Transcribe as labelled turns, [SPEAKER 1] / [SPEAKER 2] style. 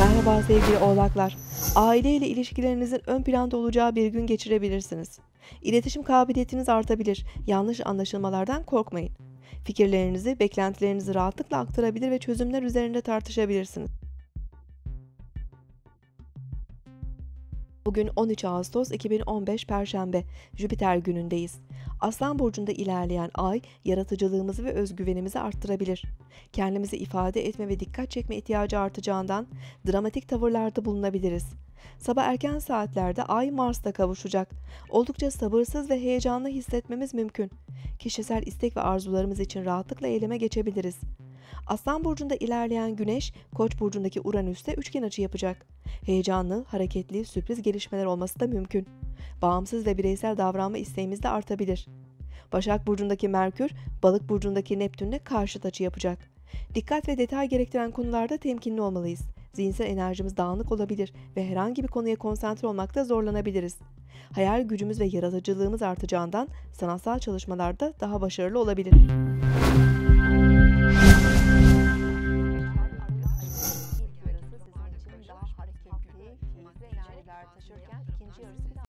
[SPEAKER 1] Merhaba sevgili oğlaklar. Aile ile ilişkilerinizin ön planda olacağı bir gün geçirebilirsiniz. İletişim kabiliyetiniz artabilir. Yanlış anlaşılmalardan korkmayın. Fikirlerinizi, beklentilerinizi rahatlıkla aktarabilir ve çözümler üzerinde tartışabilirsiniz. Bugün 13 Ağustos 2015 Perşembe, Jüpiter günündeyiz. Aslan burcunda ilerleyen ay yaratıcılığımızı ve özgüvenimizi arttırabilir. Kendimizi ifade etme ve dikkat çekme ihtiyacı artacağından dramatik tavırlarda bulunabiliriz. Sabah erken saatlerde ay Mars'ta kavuşacak. Oldukça sabırsız ve heyecanlı hissetmemiz mümkün. Kişisel istek ve arzularımız için rahatlıkla eyleme geçebiliriz. Aslan burcunda ilerleyen Güneş, Koç burcundaki Uranüs'te üçgen açı yapacak. Heyecanlı, hareketli, sürpriz gelişmeler olması da mümkün. Bağımsız ve bireysel davranma isteğimiz de artabilir. Başak burcundaki Merkür, Balık burcundaki Neptünle karşıt açı yapacak. Dikkat ve detay gerektiren konularda temkinli olmalıyız. Zihinsel enerjimiz dağınık olabilir ve herhangi bir konuya konsantre olmakta zorlanabiliriz hayal gücümüz ve yaratıcılığımız artacağından sanatsal çalışmalarda daha başarılı olabilir.